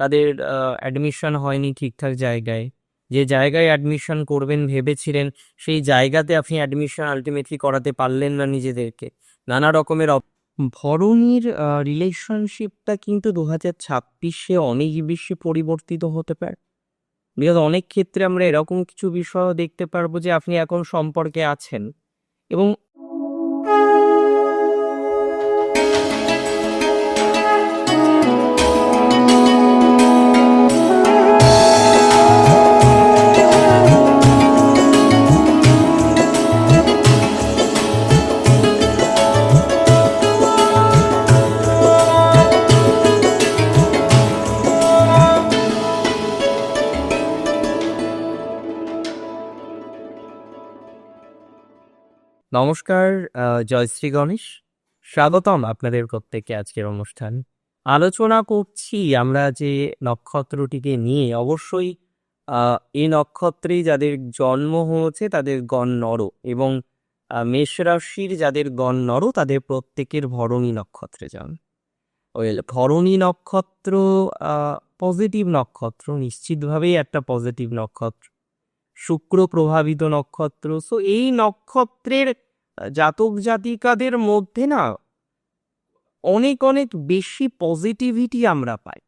তাদের অ্যাডমিশন হয়নি ঠিকঠাক জায়গায়। যে জায়গায় অ্যাডমিশন করবেন ভেবেছিলেন, সেই জায়গাতে আপনি অ্যাডমিশন আলটিমেটলি করাতে পারলেন না নিজেদেরকে। নানা রকমের ভরণীর রিলেশনশিপটা কিন্তু দু হাজার ছাব্বিশে অনেক বেশি পরিবর্তিত হতে পারে। বিকজ অনেক ক্ষেত্রে আমরা এরকম কিছু বিষয়ও দেখতে পারব যে আপনি এখন সম্পর্কে আছেন। এবং নমস্কার জয়শ্রী গণেশ। স্বাগতম আপনাদের প্রত্যেকে আজকের অনুষ্ঠান। আলোচনা করছি আমরা যে নক্ষত্রটিকে নিয়ে। অবশ্যই এই নক্ষত্রে যাদের জন্ম হয়েছে তাদের গণ নর এবং মেষ রাশির যাদের গণ নর তাদের প্রত্যেকের ভরণী নক্ষত্রে যান। ওয়েল, ভরণী নক্ষত্র পজিটিভ নক্ষত্র, নিশ্চিতভাবেই একটা পজিটিভ নক্ষত্র। শুক্র প্রভাবিত নক্ষত্র। সো এই নক্ষত্রের জাতক জাতিকাদের মধ্যে না অনেক অনেক বেশি পজিটিভিটি আমরা পাই।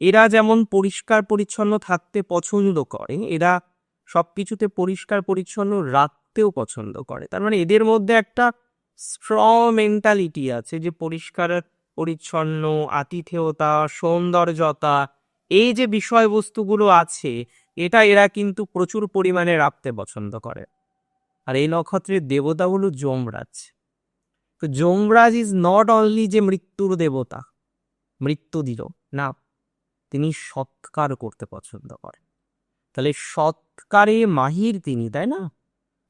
এরা যেমন পরিষ্কার পরিচ্ছন্ন থাকতে পছন্দ করে, এরা সব কিছুতে পরিষ্কার পরিচ্ছন্ন রাখতেও পছন্দ করে। তার মানে এদের মধ্যে একটা স্ট্রং মেন্টালিটি আছে যে পরিষ্কার, পরিচ্ছন্ন, আতিথেয়তা, সৌন্দর্যতা, এই যে বিষয়বস্তুগুলো আছে, এটা এরা কিন্তু প্রচুর পরিমাণে রাখতে পছন্দ করে। আর এই নক্ষত্রের দেবতা হলো যমরাজ। তো যমরাজ ইজ নট অনলি যে মৃত্যুর দেবতা, মৃত্যু দিল, না, তিনি সৎকার করতে পছন্দ করেন। তাহলে সৎকারে মাহির তিনি, তাই না?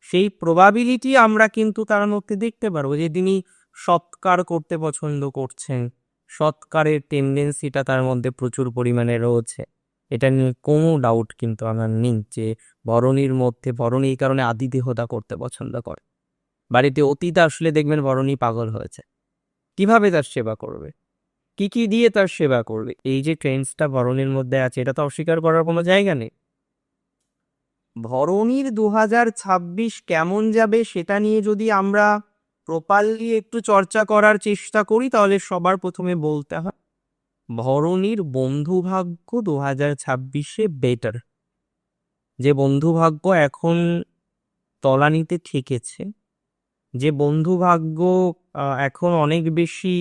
সেই প্রবাবিলিটি আমরা কিন্তু তার মধ্যে দেখতে পারব যে তিনি সৎকার করতে পছন্দ করছেন, সৎকারের টেন্ডেন্সিটা তার মধ্যে প্রচুর পরিমাণে রয়েছে। এটা নিয়ে কোনো ডাউট কিন্তু আমার নেই যে বরণীর মধ্যে, বরণী এই কারণে আদিদেহতা করতে পছন্দ করে। বাড়িতে অতীত আসলে দেখবেন বরণী পাগল হয়েছে। কীভাবে তার সেবা করবে? কি কি দিয়ে তার সেবা করবে? এই যে ট্রেন্ডসটা বরণীর মধ্যে আছে, এটা তো অস্বীকার করার কোনো জায়গা নেই। ভরণীর দু হাজার ছাব্বিশ কেমন যাবে সেটা নিয়ে যদি আমরা প্রপারলি একটু চর্চা করার চেষ্টা করি, তাহলে সবার প্রথমে বলতে হয়। ভরণীর বন্ধুভাগ্য দু হাজার ছাব্বিশে বেটার যে বন্ধুভাগ্য এখন তলানিতে ঠেকেছে, যে বন্ধুভাগ্য এখন অনেক বেশি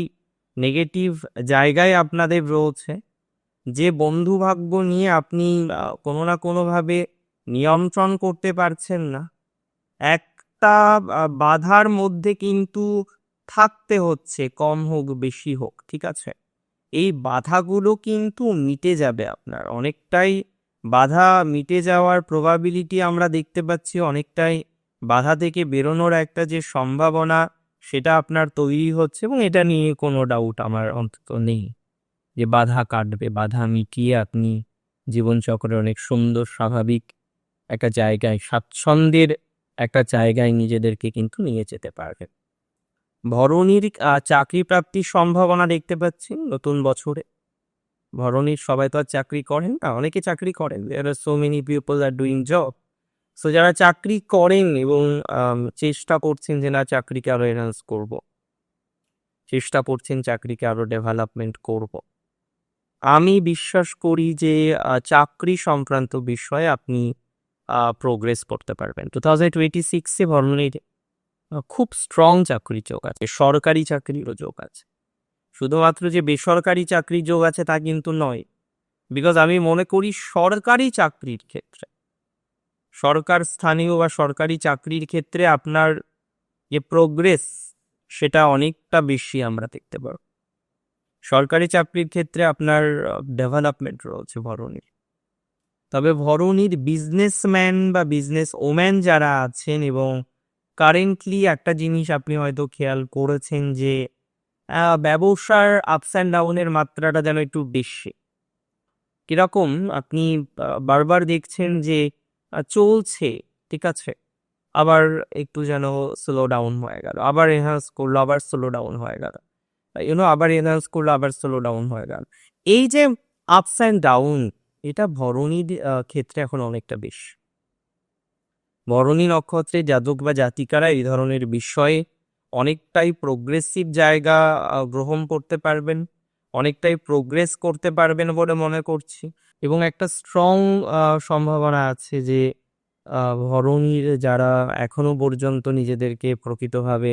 নেগেটিভ জায়গায় আপনাদের রয়েছে, যে বন্ধুভাগ্য নিয়ে আপনি কোনো না কোনোভাবে নিয়ন্ত্রণ করতে পারছেন না, একটা বাধার মধ্যে কিন্তু থাকতে হচ্ছে, কম হোক, বেশি হোক, ঠিক আছে? এই বাধাগুলো কিন্তু মিটে যাবে আপনার। অনেকটাই বাধা মিটে যাওয়ার প্রবাবিলিটি আমরা দেখতে পাচ্ছি, অনেকটাই বাধা থেকে বেরোনোর একটা যে সম্ভাবনা, সেটা আপনার তৈরি হচ্ছে এবং এটা নিয়ে কোনো ডাউট আমার অন্তত নেই। যে বাধা কাটবে, বাধা মিটিয়ে আপনি জীবনচক্রে অনেক সুন্দর, স্বাভাবিক একটা জায়গায়, স্বাচ্ছন্দ্যের একটা জায়গায় নিজেদেরকে কিন্তু নিয়ে যেতে পারবেন। ভরণীর চাকরি প্রাপ্তির সম্ভাবনা দেখতে পাচ্ছি নতুন বছরে। ভরণীর সবাই তো আর চাকরি করেন না, অনেকে চাকরি করেন। There are so many people are doing job so যারা চাকরি করেন এবং চেষ্টা করছেন যে না চাকরিকে আরও এনহান্স করব, চেষ্টা করছেন চাকরিকে আরও ডেভেলপমেন্ট করব। আমি বিশ্বাস করি যে চাকরি সংক্রান্ত বিষয়ে আপনি প্রোগ্রেস করতে পারবেন। টু থাউজেন্ড টোয়েন্টি সিক্সে ভরণীর খুব স্ট্রং চাকরির যোগ আছে সরকারি চাকরিরও যোগ আছে। শুধুমাত্র যে বেসরকারি চাকরির যোগ আছে তা কিন্তু নয় বিকজ আমি মনে করি সরকারি চাকরির ক্ষেত্রে, সরকার স্থানীয় বা সরকারি চাকরির ক্ষেত্রে আপনার যে প্রোগ্রেস সেটা অনেকটা বেশি আমরা দেখতে পারব সরকারি চাকরির ক্ষেত্রে আপনার ডেভেলপমেন্ট রয়েছে ভরণীর। তবে ভরণীর বিজনেসম্যান বা বিজনেস ওম্যান যারা আছেন এবং কারেন্টলি একটা জিনিস আপনি হয়তো খেয়াল করেছেন যে ব্যবসার আপস অ্যান্ড ডাউনের মাত্রাটা যেন একটু বেশি। কীরকম? আপনি বারবার দেখছেন যে চলছে, ঠিক আছে? আবার একটু যেন স্লো ডাউন হয়ে গেল, আবার এনহান্স করল, আবার স্লো ডাউন হয়ে গেল। ইউনো আবার এনহান্স করল, আবার স্লো ডাউন হয়ে গেল। এই যে আপস অ্যান্ড ডাউন এটা ভরণীর ক্ষেত্রে এখন অনেকটা বেশি। ভরণী নক্ষত্রে জাতক বা জাতিকারা এই ধরনের বিষয়ে অনেকটাই প্রোগ্রেসিভ জায়গা গ্রহণ করতে পারবেন, অনেকটাই প্রোগ্রেস করতে পারবেন বলে মনে করছি। এবং একটা স্ট্রং সম্ভাবনা আছে যে ভরণীর যারা এখনও পর্যন্ত নিজেদেরকে প্রকৃতভাবে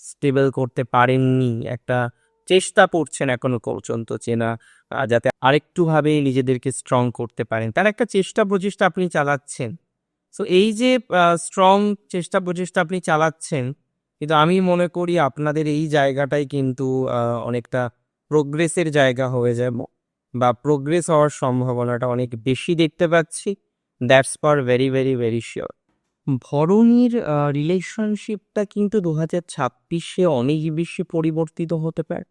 স্টেবল করতে পারেননি, একটা চেষ্টা করছেন এখনও পর্যন্ত যে, না যাতে আরেকটু ভাবে নিজেদেরকে স্ট্রং করতে পারেন। তার একটা চেষ্টা প্রচেষ্টা আপনি চালাচ্ছেন। সো এই যে স্ট্রং চেষ্টা প্রচেষ্টা আপনি চালাচ্ছেন, কিন্তু আমি মনে করি আপনাদের এই জায়গাটাই কিন্তু অনেকটা প্রোগ্রেসের জায়গা হয়ে যাবে বা প্রোগ্রেস হওয়ার সম্ভাবনাটা অনেক বেশি দেখতে পাচ্ছি। That's for very very very sure ভরণীর রিলেশনশিপটা কিন্তু দু হাজার ছাব্বিশে অনেক বেশি পরিবর্তিত হতে পারে।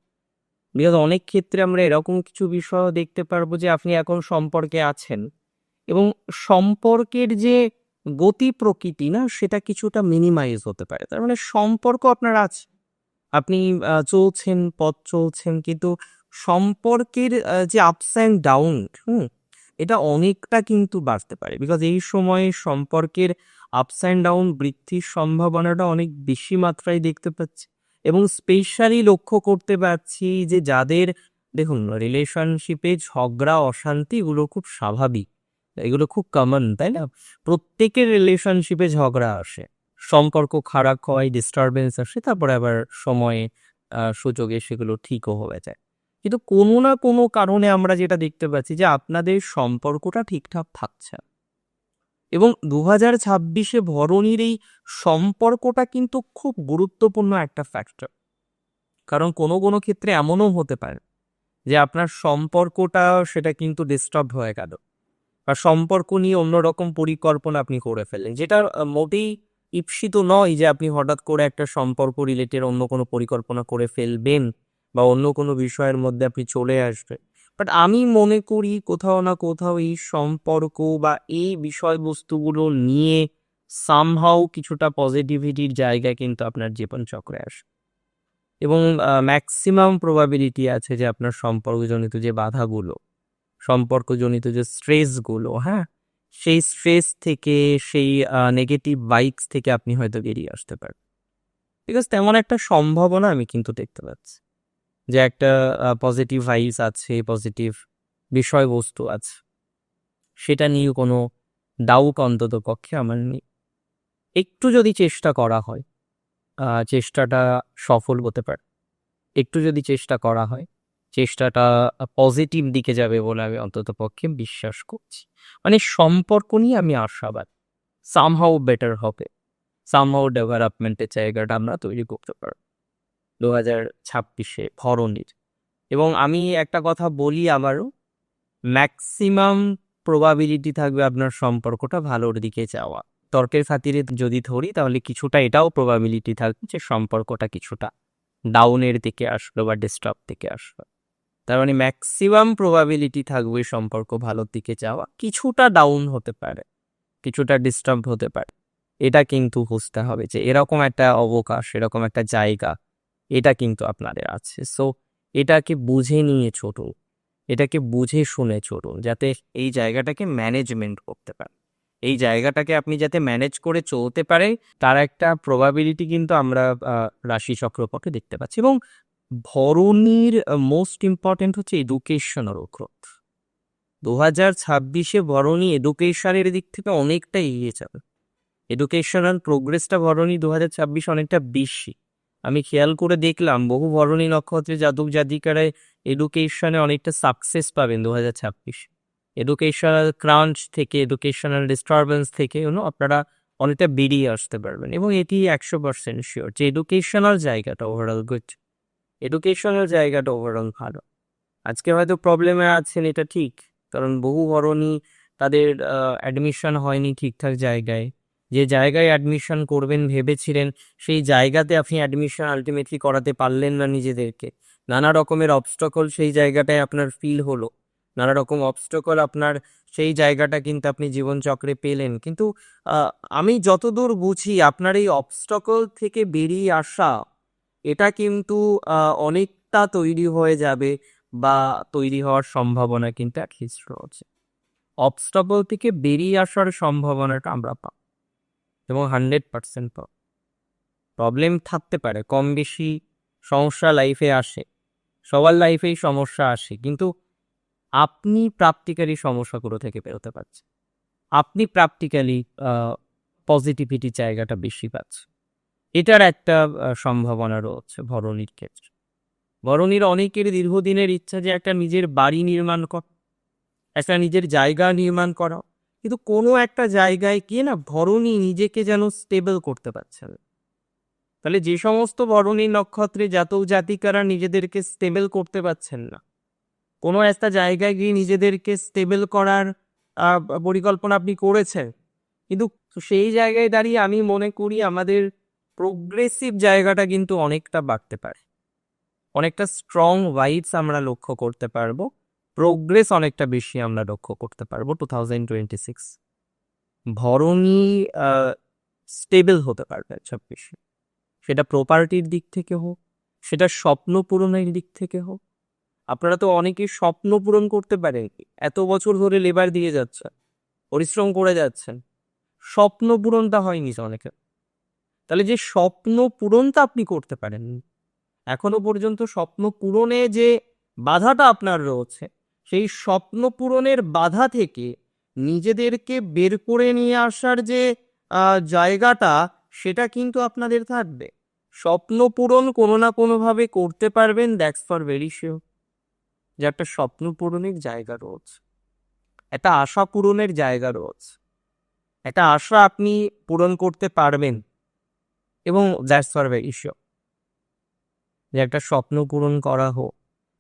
বিকজ অনেক ক্ষেত্রে আমরা এরকম কিছু বিষয়ও দেখতে পারব যে, আপনি এখন সম্পর্কে আছেন এবং সম্পর্কের যে গতি প্রকৃতি না, সেটা কিছুটা মিনিমাইজ হতে পারে। তার মানে সম্পর্ক আপনার আছে। আপনি চলছেন, পথ চলছেন, কিন্তু সম্পর্কের যে আপস অ্যান্ড ডাউন হুম, এটা অনেকটা কিন্তু বাড়তে পারে। বিকজ এই সময়ে সম্পর্কের আপস অ্যান্ড ডাউন বৃদ্ধির সম্ভাবনাটা অনেক বেশি মাত্রায় দেখতে পাচ্ছি। এবং স্পেশালি লক্ষ্য করতে পারছি যে যাদের, দেখুন রিলেশনশিপে ঝগড়া, অশান্তি, এগুলো খুব স্বাভাবিক। এগুলো খুব কমন তাই না? প্রত্যেকের রিলেশনশিপে ঝগড়া আসে। সম্পর্ক খারাপ হয় ডিস্টারবেন্স আসে, তারপরে আবার সময়ে সুযোগে সেগুলো ঠিকও হয়ে যায়। কিন্তু কোনো না কোনো কারণে আমরা যেটা দেখতে পাচ্ছি যে আপনাদের সম্পর্কটা ঠিকঠাক থাকছে। এবং দু হাজার ছাব্বিশে ভরণীর এই সম্পর্কটা কিন্তু খুব গুরুত্বপূর্ণ একটা ফ্যাক্টর কারণ কোনো কোনো ক্ষেত্রে এমনও হতে পারে যে আপনার সম্পর্কটা সেটা কিন্তু ডিস্টার্ব হয়ে গেল। বা সম্পর্ক নিয়ে অন্যরকম পরিকল্পনা আপনি করে ফেললেন। যেটা মোটেই ঈপ্সিত নয় যে আপনি হঠাৎ করে একটা সম্পর্ক রিলেটেড অন্য কোনো পরিকল্পনা করে ফেলবেন বা অন্য কোনো বিষয়ের মধ্যে আপনি চলে আসবেন। বাট আমি মনে করি কোথাও না কোথাও এই সম্পর্ক বা এই বিষয়বস্তুগুলো নিয়ে সামহাও কিছুটা পজিটিভিটির জায়গায় কিন্তু আপনার জীবন চক্রে আসে। এবং ম্যাক্সিমাম প্রবাবিলিটি আছে যে আপনার সম্পর্কজনিত যে বাধাগুলো সম্পর্কজনিত যে স্ট্রেসগুলো হ্যাঁ? সেই স্ট্রেস থেকে, সেই নেগেটিভ বাইকস থেকে আপনি হয়তো বেরিয়ে আসতে পারেন। বিকজ তেমন একটা সম্ভাবনা আমি কিন্তু দেখতে পাচ্ছি। যে একটা পজিটিভ ভাইস আছে পজিটিভ বিষয়বস্তু আছে। সেটা নিয়ে কোনো ডাউট অন্তত পক্ষে আমার নেই। একটু যদি চেষ্টা করা হয় চেষ্টাটা সফল হতে পারে। একটু যদি চেষ্টা করা হয় চেষ্টাটা পজিটিভ দিকে যাবে বলে আমি অন্তত পক্ষে বিশ্বাস করছি। মানে সম্পর্ক নিয়ে আমি আশাবাদ। সামহাও বেটার হবে। সামহাও ডেভেলপমেন্টের জায়গাটা আমরা তৈরি করতে পারব। দু হাজার ছাব্বিশে ভরণীর। এবং আমি একটা কথা বলি আবারও ম্যাক্সিমাম প্রবাবিলিটি থাকবে আপনার সম্পর্কটা ভালোর দিকে যাওয়া। তর্কের খাতিরে যদি ধরি, তাহলে কিছুটা এটাও প্রবাবিলিটি থাকবে যে সম্পর্কটা কিছুটা ডাউনের দিকে আসলো বা ডিস্টার্ব দিকে আসলো। তার মানে ম্যাক্সিমাম প্রবাবিলিটি থাকবে সম্পর্ক ভালোর দিকে যাওয়া। কিছুটা ডাউন হতে পারে, কিছুটা ডিস্টার্ব হতে পারে। এটা কিন্তু বুঝতে হবে যে এরকম একটা অবকাশ, এরকম একটা জায়গা, এটা কিন্তু আপনাদের আছে। সো এটাকে বুঝে নিয়ে চলুন, এটাকে বুঝে শুনে চলুন যাতে এই জায়গাটাকে ম্যানেজমেন্ট করতে পারেন এই জায়গাটাকে আপনি যাতে ম্যানেজ করে চলতে পারে তার একটা প্রবাবিলিটি কিন্তু আমরা রাশি চক্রপথে দেখতে পাচ্ছি এবং ভরণীর মোস্ট ইম্পর্টেন্ট হচ্ছে এডুকেশনাল গ্রোথ দু হাজার ছাব্বিশে ভরণী এডুকেশনের দিক থেকে অনেকটা এগিয়ে যাবে। এডুকেশনাল প্রোগ্রেসটা ভরণী দু হাজার ছাব্বিশ অনেকটা বেশি। আমি খেয়াল করে দেখলাম, বহু ভরণী নক্ষত্রে জাতক জাতিকারায় এডুকেশনে অনেকটা সাকসেস পাবেন দু হাজার ছাব্বিশ। এডুকেশনাল ক্রাঞ্চ থেকে এডুকেশনাল ডিস্টারবেন্স থেকে আপনারা অনেকটা বেরিয়ে আসতে পারবেন। এবং এটি একশো পার্সেন্ট শিওর যে এডুকেশনাল জায়গাটা ওভারঅল গুড এডুকেশনাল জায়গাটা ওভারঅল ভালো। আজকে হয়তো প্রবলেমে আছেন, এটা ঠিক। কারণ বহু ধরনই তাদের অ্যাডমিশন হয়নি ঠিকঠাক জায়গায়। যে জায়গায় অ্যাডমিশন করবেন ভেবেছিলেন, সেই জায়গাতে আপনি অ্যাডমিশন আলটিমেটলি করাতে পারলেন না নিজেদেরকে। নানা রকমের অবস্টকল সেই জায়গাটায় আপনার ফিল হলো। নানা রকম অবস্টকল আপনার সেই জায়গাটা কিন্তু আপনি জীবনচক্রে পেলেন। কিন্তু আমি যতদূর বুঝি, আপনার এই অবস্টকল থেকে বেরিয়ে আসা এটা কিন্তু অনেকটা তৈরি হয়ে যাবে বা তৈরি হওয়ার সম্ভাবনা কিন্তু অ্যাটলিস্ট রয়েছে। অবস্টাবল থেকে বেরিয়ে আসার সম্ভাবনাটা আমরা পাব এবং হান্ড্রেড পার্সেন্ট পাব। প্রবলেম থাকতে পারে, কম বেশি সমস্যা লাইফে আসে, সবার লাইফেই সমস্যা আসে, কিন্তু আপনি প্র্যাকটিক্যালি সমস্যাগুলো থেকে বেরোতে পারছেন। আপনি প্র্যাকটিক্যালি পজিটিভিটি জায়গাটা বেশি পাচ্ছেন। এটার একটা সম্ভাবনা রয়েছে ভরণীর ক্ষেত্রে। ভরণীর অনেকের দীর্ঘদিনের ইচ্ছা যে একটা নিজের বাড়ি নির্মাণ করা, একটা নিজের জায়গা নির্মাণ করা কিন্তু কোনো একটা জায়গায় গিয়ে না ভরণী নিজেকে যেন স্টেবল করতে পারছে না। তাহলে যে সমস্ত ভরণী নক্ষত্রে জাতক জাতিকারা নিজেদেরকে স্টেবল করতে পারছেন না, কোনো একটা জায়গায় গিয়ে নিজেদেরকে স্টেবল করার পরিকল্পনা আপনি করেছেন। কিন্তু সেই জায়গায় দাঁড়িয়ে আমি মনে করি আমাদের প্রোগ্রেসিভ জায়গাটা কিন্তু অনেকটা বাড়তে পারে। অনেকটা স্ট্রং ভাইবস আমরা লক্ষ্য করতে পারব। প্রোগ্রেস অনেকটা বেশি আমরা লক্ষ্য করতে পারব two thousand twenty six Bharani stable হতে পারবে ছাব্বিশে সেটা প্রপার্টির দিক থেকে হোক, সেটা স্বপ্ন পূরণের দিক থেকে হোক। আপনারা তো অনেকে স্বপ্ন পূরণ করতে পারেন এত বছর ধরে লেবার দিয়ে যাচ্ছেন, পরিশ্রম করে যাচ্ছেন। স্বপ্ন পূরণটা হয়নি অনেকে তাহলে যে স্বপ্ন পূরণটা আপনি করতে পারেন, এখনও পর্যন্ত স্বপ্ন পূরণে যে বাধাটা আপনার রয়েছে, সেই স্বপ্ন পূরণের বাধা থেকে নিজেদেরকে বের করে নিয়ে আসার যে জায়গাটা, সেটা কিন্তু আপনাদের থাকবে। স্বপ্ন পূরণ কোনো না কোনোভাবে করতে পারবেন দ্যাটস ফর ভেরি শিওর যে একটা স্বপ্ন পূরণের জায়গা রয়েছে, একটা আশা পূরণের জায়গা রয়েছে, একটা আশা আপনি পূরণ করতে পারবেন। এবং দ্যাটস ফর ভেরি শিওর যে একটা স্বপ্ন পূরণ করা হোক,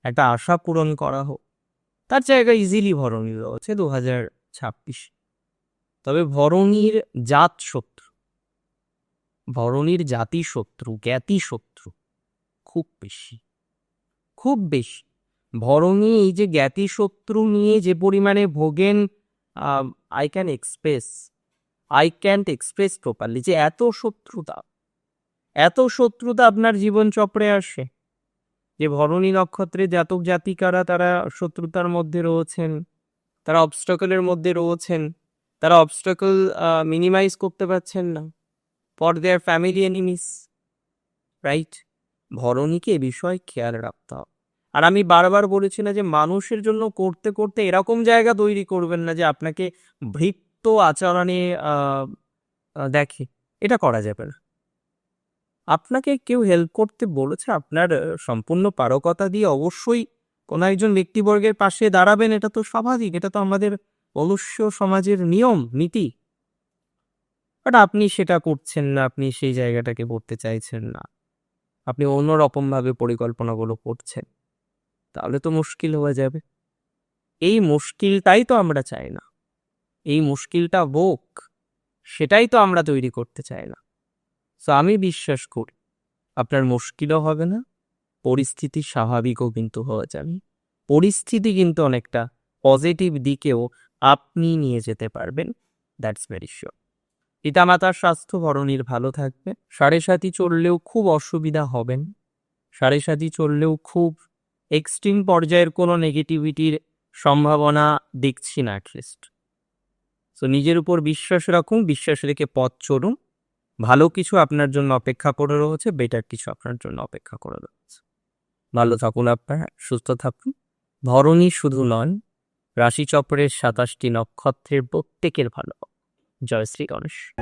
একটা আশা পূরণ করা হোক, তার জায়গা ইজিলি ভরণী রয়েছে দু হাজার ছাব্বিশ। তবে ভরণীর জাত শত্রু, ভরণীর জাতি শত্রু, জ্ঞাতি শত্রু খুব বেশি খুব বেশি। ভরণী এই যে জ্ঞাতি শত্রু নিয়ে যে পরিমাণে ভোগেন I can express I can't express properly যে এত শত্রুতা এত শত্রুতা আপনার জীবন চক্রে আসে যে ভরণী নক্ষত্রে জাতক জাতিকারা তারা শত্রুতার মধ্যে রয়েছেন, তারা অবস্টকলের মধ্যে রয়েছেন, তারা অবস্টকল মিনিমাইজ করতে পারছেন না for their family enemies right ভরণীকে এ বিষয়ে খেয়াল রাখতে হবে। আর আমি বারবার বলেছি না যে মানুষের জন্য করতে করতে এরকম জায়গা তৈরি করবেন না যে আপনাকে ভৃত্য আচরণে দেখে। এটা করা যাবে না। আপনাকে কেউ হেল্প করতে বলেছে? আপনার সম্পূর্ণ পারকতা দিয়ে অবশ্যই কোনো একজন ব্যক্তিবর্গের পাশে দাঁড়াবেন, এটা তো স্বাভাবিক, এটা তো আমাদের মনুষ্য সমাজের নিয়ম, নীতি। বাট আপনি সেটা করছেন না, আপনি সেই জায়গাটাকে করতে চাইছেন না। আপনি অন্যরকমভাবে পরিকল্পনাগুলো করছেন। তাহলে তো মুশকিল হয়ে যাবে। এই মুশকিলটাই তো আমরা চাই না। এই মুশকিলটা হোক, সেটাই তো আমরা তৈরি করতে চাই না। সো আমি বিশ্বাস করি, আপনার মুশকিলও হবে না, পরিস্থিতি স্বাভাবিকও কিন্তু হওয়া যাবে। পরিস্থিতি কিন্তু অনেকটা পজিটিভ দিকেও আপনি নিয়ে যেতে পারবেন দ্যাটস ভেরি শিওর পিতামাতার স্বাস্থ্য ভরণীর ভালো থাকবে, সাড়ে সাথী চললেও খুব অসুবিধা হবেন, সাড়ে সাথী চললেও খুব এক্সট্রিম পর্যায়ের কোনো নেগেটিভিটির সম্ভাবনা দেখছি না অ্যাটলিস্ট সো নিজের উপর বিশ্বাস রাখুন, বিশ্বাস রেখে পথ চলুন ভালো কিছু আপনার জন্য অপেক্ষা করে রয়েছে বেটার কিছু আপনার জন্য অপেক্ষা করে রয়েছে। ভালো থাকুন আপনারা, সুস্থ থাকুন। ধরনী শুধু নন রাশিচক্রের সাতাশটি নক্ষত্রের প্রত্যেকের ভালো। জয় শ্রী গণেশ।